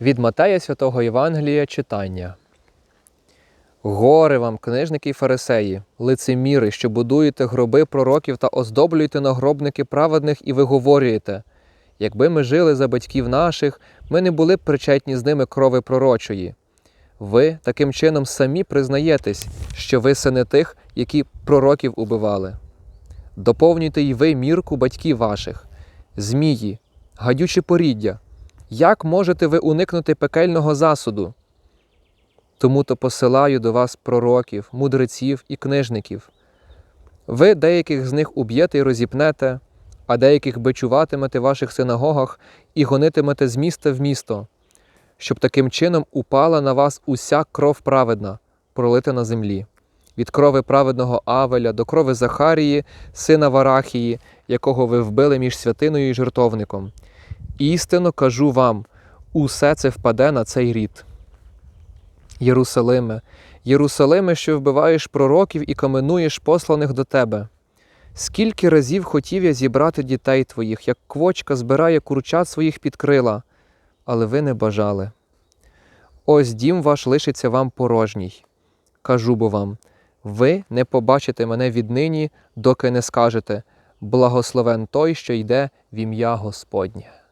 Від Матея Святого Євангелія читання. Горе вам, книжники й фарисеї, лицеміри, що будуєте гроби пророків та оздоблюєте нагробники праведних і виговорюєте. Якби ми жили за батьків наших, ми не були б причетні з ними крови пророчої. Ви таким чином самі признаєтесь, що ви сини тих, які пророків убивали. Доповнюйте й ви мірку батьків ваших, змії, гадюче поріддя. Як можете ви уникнути пекельного засуду? Тому то посилаю до вас пророків, мудреців і книжників. Ви деяких з них уб'єте і розіпнете, а деяких бичуватимете в ваших синагогах і гонитимете з міста в місто, щоб таким чином упала на вас уся кров праведна, пролита на землі, від крови праведного Авеля до крови Захарії, сина Варахії, якого ви вбили між святиною і жертовником. Істинно кажу вам, усе це впаде на цей рід. Єрусалиме, Єрусалиме, що вбиваєш пророків і каменуєш посланих до тебе. Скільки разів хотів я зібрати дітей твоїх, як квочка збирає курчат своїх під крила, але ви не бажали. Ось дім ваш лишиться вам порожній. Кажу бо вам, ви не побачите мене віднині, доки не скажете благословен той, що йде в ім'я Господнє.